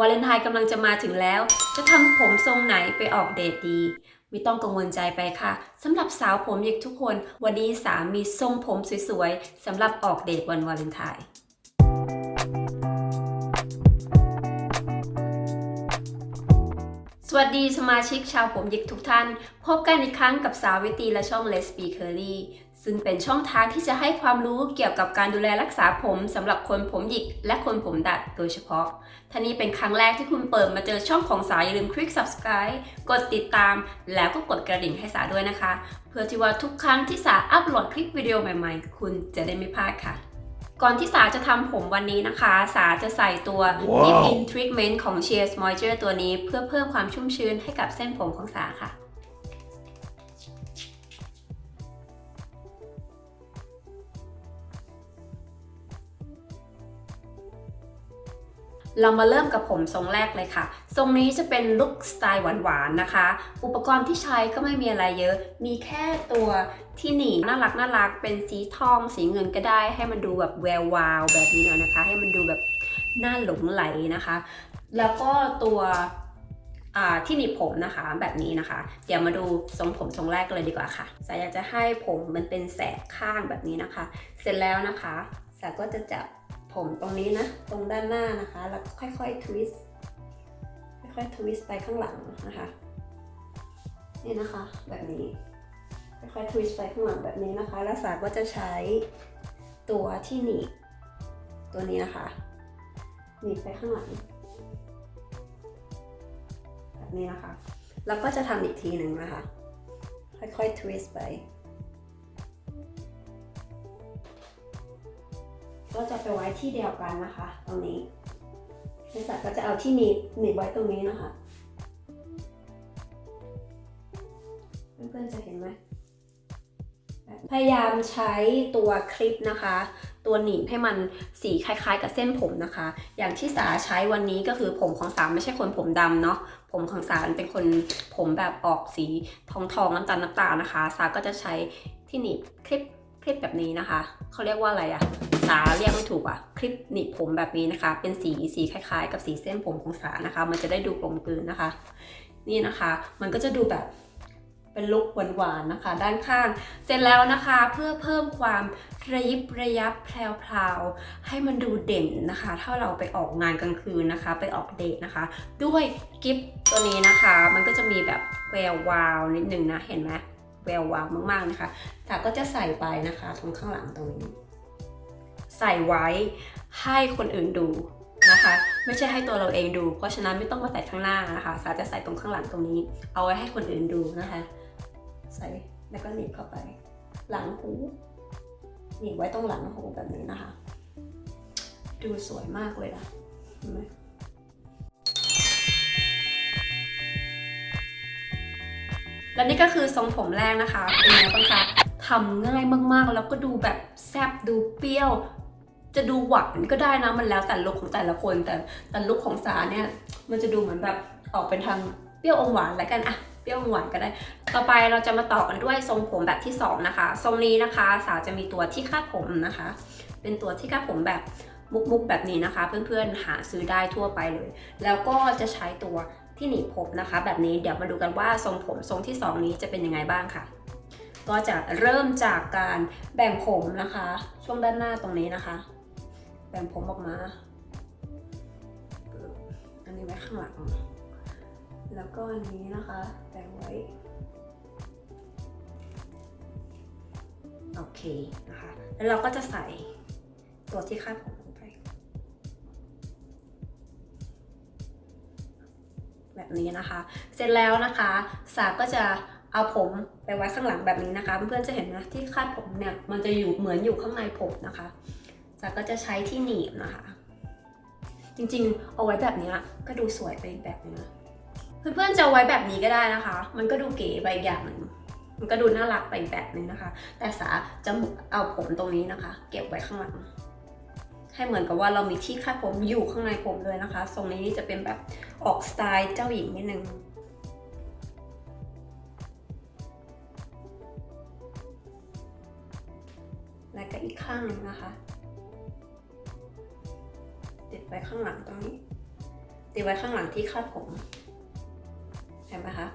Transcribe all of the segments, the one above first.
วาเลนไทน์กำลังจะมาถึงแล้ว จะทำผมทรงไหนไปออกเดทดี ไม่ต้องกังวลใจไปค่ะสำหรับสาวผมหยิกทุกคน วันนี้สามีทรงผมสวยๆสำหรับออกเดทวันวาเลนไทน์สวัสดีสมาชิกชาวผมหยิกทุกท่าน พบกันอีกครั้งกับสาววิตีและช่อง Let's Be Curly ซึ่งเป็นช่องทางที่จะให้ความรู้เกี่ยวกับการดูแลรักษาผมสำหรับคนผมหยิกและคนผมดัดโดยเฉพาะถ้านี้เป็นครั้งแรกที่คุณเปิดมาเจอช่องของสาอย่าลืมคลิก subscribe กดติดตาม แล้วก็กดกระดิ่งให้สาด้วยนะคะ เพื่อที่ว่าทุกครั้งที่สาอัปโหลดคลิปวิดีโอใหม่ๆ คุณจะได้ไม่พลาดค่ะก่อนที่สาจะทำผมวันนี้นะคะ สาจะใส่ตัวว้าว Deep In Treatment ของ Shears Moisture ตัวนี้ เพื่อเพิ่มความชุ่มชื้นให้กับเส้นผมของสาค่ะ เรามาเริ่มกับผมทรงแรกเลยค่ะ ทรงนี้จะเป็นลุคสไตล์หวานๆนะคะ อุปกรณ์ที่ใช้ก็ไม่มีอะไรเยอะ มีแค่ตัวที่หนีบน่ารักน่ารักเป็นสีทองสีเงินก็ได้ ให้มันดูแบบแวววาวแบบนี้หน่อยนะคะ ให้มันดูแบบน่าหลงไหลนะคะ แล้วก็ตัวอ่าที่หนีบผมนะคะแบบนี้นะคะ เดี๋ยวมาดูทรงผมทรงแรกกันเลยดีกว่าค่ะสายอยากจะให้ผมมันเป็นแสกข้างแบบนี้นะคะ เสร็จแล้วนะคะสายก็จะจับ ผมตรงนี้นะ ตรงด้านหน้านะคะ แล้วค่อยๆทวิสต์ค่อยๆทวิสต์ไปข้างหลังนะคะ นี่นะคะ แบบนี้ ค่อยๆทวิสต์ไปข้างหลังแบบนี้นะคะ แล้วสาก็จะใช้ตัวที่หนีบตัวนี้นะคะหนีบไปข้างหลังแบบนี้นะคะ แล้วก็จะทำอีกทีหนึ่งนะคะ ค่อยๆทวิสต์ไป ก็จะไปไว้ที่เดียวกันนะคะ ตรงนี้นักศึกษาก็จะเอาที่หนีบหนีบไว้ตรงนี้นะคะเพื่อนๆจะเห็นไหมพยายามใช้ตัวคลิปนะคะ ตัวหนีบให้มันสีคล้ายๆ กับเส้นผมนะคะ อย่างที่สาใช้วันนี้ก็คือผมของสาไม่ใช่คนผมดำเนาะผมของสาเป็นคนผมแบบออกสีทองๆน้ำตาลน้ำตาลนะคะ สาก็จะใช้ที่หนีบคลิป ลิปแบบนี้นะคะเขาเรียกว่าอะไรอะสาเรียกไม่ถูกอะคลิปหนีบผมแบบนี้นะคะ เป็นสีสีคล้าย ๆ กับสีเส้นผมของสานะคะ มันจะได้ดูกลมกลืนนะคะ นี่นะคะ มันก็จะดูแบบเป็นลุคหวานๆนะคะ ด้านข้าง เสร็จแล้วนะคะเพื่อเพิ่มความระยิบระยับแพรวๆให้มันดูเด่นนะคะ ถ้าเราไปออกงานกลางคืนนะคะ ไปออกเดทนะคะ ด้วยกิฟต์ตัวนี้นะคะ มันก็จะมีแบบแวววาวนิดนึงนะเห็นไหม แวววาวมากๆนะคะแต่ก็จะใส่ไปนะคะตรงข้างหลังตรงนี้ ใส่ไว้ให้คนอื่นดูนะคะ ไม่ใช่ให้ตัวเราเองดู เพราะฉะนั้นไม่ต้องมาใส่ข้างหน้านะคะสาจะใส่ตรงข้างหลังตรงนี้ เอาไว้ให้คนอื่นดูนะคะ ใส่แล้วก็หนีบเข้าไป หลังหูหนีบไว้ตรงหลังหูแบบนี้นะคะ ดูสวยมากเลยนะเห็นไหม และนี่ก็คือทรงผมแรกนะคะ เป็นไงบ้างคะทำง่ายมากๆ แล้วก็ดูแบบแซบดูเปรี้ยว จะดูหวานก็ได้นะ มันแล้วแต่ลุคของแต่ละคน แต่แต่ลุคของสาเนี่ย มันจะดูเหมือนแบบออกเป็นทางเปรี้ยวอมหวานแล้วกันอะเปรี้ยวอมหวานก็ได้ ต่อไปเราจะมาต่อกันด้วยทรงผมแบบที่ 2 นะคะ ทรงนี้นะคะ สาวจะมีตัวที่คาดผมนะคะ เป็นตัวที่คาดผมแบบมุกๆแบบนี้นะคะ เพื่อนๆหาซื้อได้ทั่วไปเลย แล้วก็จะใช้ตัว ที่หนีบผมนะคะ แบบนี้เดี๋ยวมาดูกันว่าทรงผมทรงที่ 2 นี้จะเป็นยังไงบ้างค่ะ ก็จะเริ่มจากการแบ่งผมนะคะ ช่วงด้านหน้าตรงนี้นะคะ แบ่งผมออกมา อันนี้ไว้ข้างหลัง แล้วก็อันนี้นะคะแบ่งไว้โอเคนะคะ แล้วเราก็จะใส่ตัวที่คาดผม นี้นะคะ เสร็จแล้วนะคะสาก็จะเอาผมไปไว้ข้างหลังแบบนี้นะคะ เพื่อนๆจะเห็นนะที่คาดผมเนี่ยมันจะอยู่เหมือนอยู่ข้างในผมนะคะสาก็จะใช้ที่หนีบนะคะ จริงๆ เอาไว้แบบนี้ก็ดูสวยไปอีกแบบนึงนะเพื่อนๆจะไว้แบบนี้ก็ได้นะคะ มันก็ดูเก๋ไปอย่างหนึ่งมันก็ดูน่ารักไปอีกแบบนึงนะคะ แต่สาจะเอาผมตรงนี้นะคะ เก็บไว้ข้างหลัง ให้เหมือนกับว่าเรามีที่คาดผมอยู่ข้างในผมเลยนะคะ ทรงนี้จะเป็นแบบออกสไตล์เจ้าหญิงนิดนึงและก็อีกข้างหนึงนะคะติดไปข้างหลังตรงนี้ ติดไว้ข้างหลังที่คาดผมเห็นไหมคะ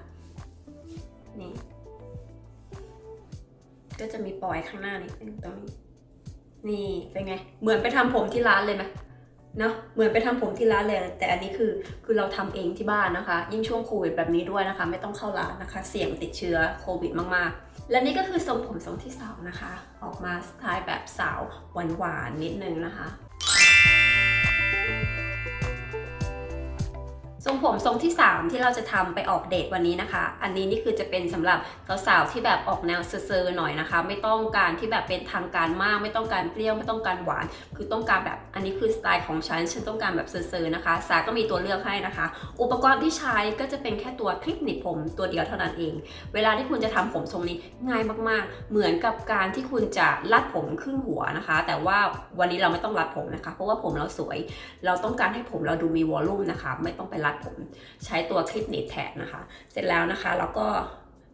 นี่ก็จะมีปล่อยข้างหน้านิดนึงตรงนี้ นี่เป็นไง เหมือนไปทำผมที่ร้านเลยไหมเนาะเหมือนไปทำผมที่ร้านเลย แต่อันนี้คือคือเราทำเองที่บ้านนะคะ ยิ่งช่วงโควิดแบบนี้ด้วยนะคะ ไม่ต้องเข้าร้านนะคะ เสี่ยงติดเชื้อโควิดมากๆ และนี่ก็คือทรงผมทรงที่สองนะคะ ออกมาสไตล์แบบสาวหวานๆนิดนึงนะคะ ผมทรงที่ 3 ที่เราจะทำไปออกเดทวันนี้นะคะ อันนี้นี่คือจะเป็นสำหรับสาวๆที่แบบออกแนวเซอร์ๆหน่อยนะคะ ไม่ต้องการที่แบบเป็นทางการมาก ไม่ต้องการเปรี้ยวไม่ต้องการหวาน คือต้องการแบบอันนี้คือสไตล์ของฉันฉันต้องการแบบเซอร์ๆนะคะ สาก็มีตัวเลือกให้นะคะ อุปกรณ์ที่ใช้ก็จะเป็นแค่ตัวคลิปหนีบผมตัวเดียวเท่านั้นเอง เวลาที่คุณจะทำผมทรงนี้ง่ายมากๆ เหมือนกับการที่คุณจะรัดผมครึ่งหัวนะคะ แต่ว่าวันนี้เราไม่ต้องรัดผมนะคะ เพราะว่าผมเราสวย เราต้องการให้ผมเราดูมีวอลลุ่มนะคะ ไม่ต้องไปรัดผมใช้ตัวคลิปหนีบแทนนะคะ เสร็จแล้วนะคะเราก็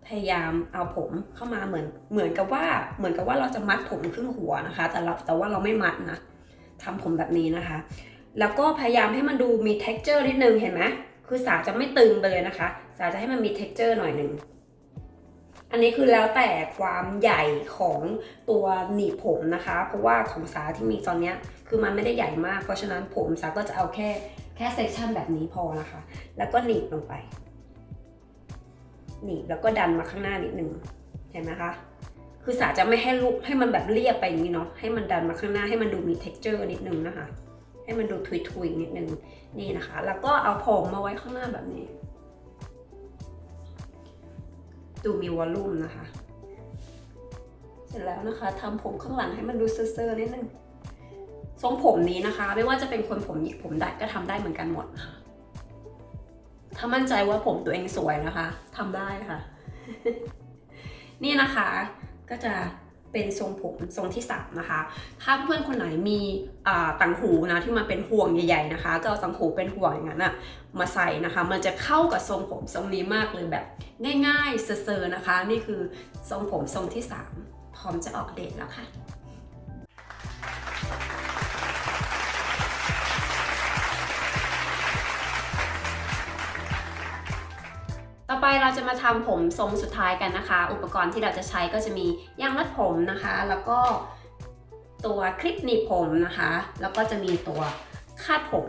พยายามเอาผมเข้ามาเหมือนเหมือนกับว่าเหมือนกับว่าเราจะมัดผมครึ่งหัวนะคะ แต่เราแต่ว่าเราไม่มัดนะทำผมแบบนี้นะคะ แล้วก็พยายามให้มันดูมี t e x t อร์นิดนึงเห็นไหมคือสาจะไม่ตึงไปเลยนะคะ สาจะให้มันมี t e x t อร์หน่อยหนึ่งอันนี้คือแล้วแต่ความใหญ่ของตัวหนีบผมนะคะ เพราะว่าของสาที่มีตอนนี้คือมันไม่ได้ใหญ่มาก เพราะฉะนั้นผมสาก็จะเอาแค่ แค่เซสชันแบบนี้พอนะคะ แล้วก็หนีบลงไป หนีบแล้วก็ดันมาข้างหน้านิดนึงเห็นไหมคะ คือสาจะไม่ให้ลุกให้มันแบบเรียบไปอย่างนี้เนาะ ให้มันดันมาข้างหน้าให้มันดูมี t e x t อร์นิดนึงนะคะ ให้มันดูทุยๆนิดนึงนี่นะคะ แล้วก็เอาผมมาไว้ข้างหน้าแบบนี้ ดูมีวอลลุ่มนะคะ เสร็จแล้วนะคะทำผมข้างหลังให้มันดูเซอร์ๆนิดนึง ทรงผมนี้นะคะ ไม่ว่าจะเป็นคนผมหยิกผมดัดก็ทำได้เหมือนกันหมดนะคะถ้ามั่นใจว่าผมตัวเองสวยนะคะทำได้ค่ะ นี่นะคะก็จะเป็นทรงผมทรงที่สามนะคะ ถ้าเพื่อนคนไหนมีต่างหูนะที่มันเป็นห่วงใหญ่ ๆนะคะ ก็เอาต่างหูเป็นห่วงอย่างนั้นอะมาใส่นะคะ มันจะเข้ากับทรงผมทรงนี้มากเลยแบบ ง่ายๆเซอร์ๆนะคะ นี่คือทรงผมทรงที่สามพร้อมจะออกเดทแล้วค่ะ ไปเราจะมาทำผมทรงสุดท้ายกันนะคะ อุปกรณ์ที่เราจะใช้ก็จะมียางรัดผมนะคะ แล้วก็ตัวคลิปหนีบผมนะคะ แล้วก็จะมีตัวคาดผม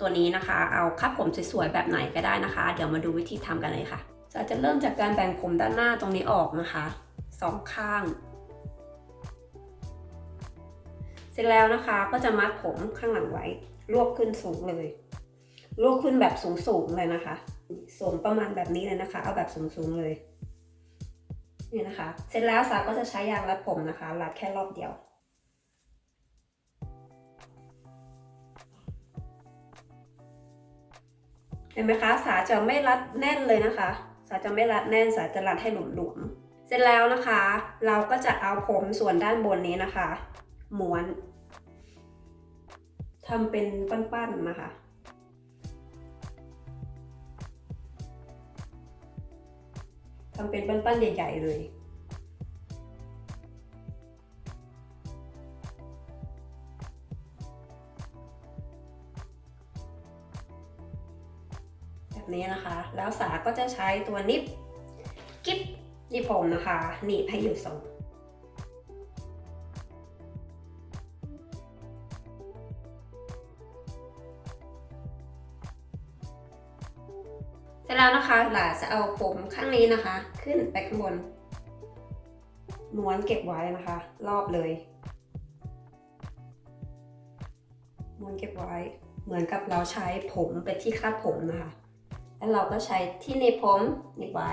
ตัวนี้นะคะ เอาคาดผมสวยๆแบบไหนก็ได้นะคะ เดี๋ยวมาดูวิธีทำกันเลยค่ะจะจะเริ่มจากการแบ่งผมด้านหน้าตรงนี้ออกนะคะสองข้าง เสร็จแล้วนะคะก็จะมัดผมข้างหลังไว้ รวบขึ้นสูงเลย รวบขึ้นแบบสูงๆเลยนะคะ สูงประมาณแบบนี้เลยนะคะ เอาแบบสูงๆเลยนี่นะคะ เสร็จแล้วสาก็จะใช้ยางรัดผมนะคะ รัดแค่รอบเดียวเห็นไหมคะ สาจะไม่รัดแน่นเลยนะคะ สาจะไม่รัดแน่น สาจะรัดให้หลวมๆ เสร็จแล้วนะคะ เราก็จะเอาผมส่วนด้านบนนี้นะคะ ม้วนทำเป็นปั้นๆนะคะ ทำเป็นปั้นๆใหญ่ๆเลย แบบนี้นะคะ แล้วสาก็จะใช้ตัวนิบกิ๊บหนีบผมนะคะหนีบให้อยู่ทรง เสร็จแล้วนะคะหลาจะเอาผมข้างนี้นะคะ ขึ้นไปข้างบนม้วนเก็บไว้นะคะ รอบเลยม้วนเก็บไว้ เหมือนกับเราใช้ผมเป็นที่คาดผมนะคะ แล้วเราก็ใช้ที่หนีบผมหนีบไว้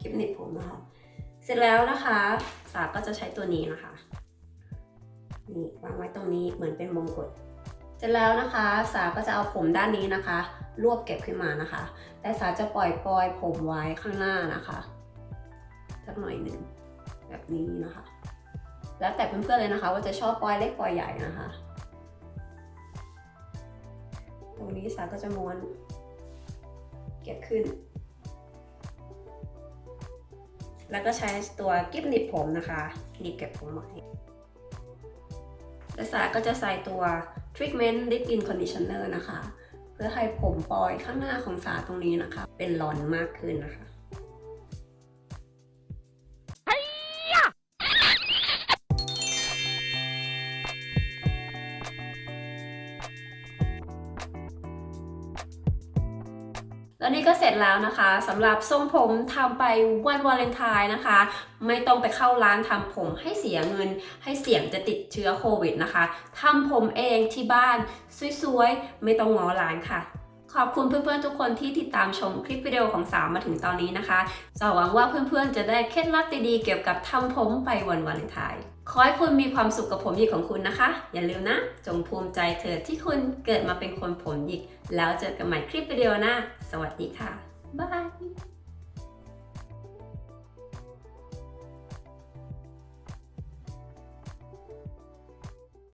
คลิปหนีบผมนะคะ เสร็จแล้วนะคะ สาก็จะใช้ตัวนี้นะคะนี่วางไว้ตรงนี้เหมือนเป็นมงกุฎเสร็จแล้วนะคะ สาก็จะเอาผมด้านนี้นะคะ รวบเก็บขึ้นมานะคะ แต่สาจะปล่อยปลอยผมไว้ข้างหน้านะคะสักหน่อยหนึ่งแบบนี้นะคะ แล้วแต่เพื่อนๆเลยนะคะ ว่าจะชอบปลอยเล็กปลอยใหญ่นะคะ ตรงนี้สาก็จะม้วนเก็บขึ้น แล้วก็ใช้ตัวกิ๊บหนีบผมนะคะหนีบเก็บผมไว้และสาก็จะใส่ตัว treatment lip in conditioner นะคะ เพื่อให้ผมปลอยข้างหน้าของสาตรงนี้นะคะ เป็นหลอนมากขึ้นนะคะ แล้วนี่ก็เสร็จแล้วนะคะสำหรับทรงผมทำไปวันวาเลนไทน์นะคะ ไม่ต้องไปเข้าร้านทำผมให้เสียเงิน ให้เสี่ยงจะติดเชื้อโควิดนะคะทำผมเองที่บ้านสวยๆ ไม่ต้องงอร้านค่ะ ขอบคุณเพื่อนๆทุกคนที่ติดตามชมคลิปวิดีโอของสาวมาถึงตอนนี้นะคะจะหวังว่าเพื่อนๆจะได้เคล็ดลับดีๆเกี่ยวกับทำผมไปวันวันไทยขอให้คุณมีความสุขกับผมหยิกของคุณนะคะ อย่าลืมนะ จงภูมิใจเถิดที่คุณเกิดมาเป็นคนผมหยิก แล้วเจอกันใหม่คลิปวิดีโอหน้า สวัสดีค่ะบ๊ายบาย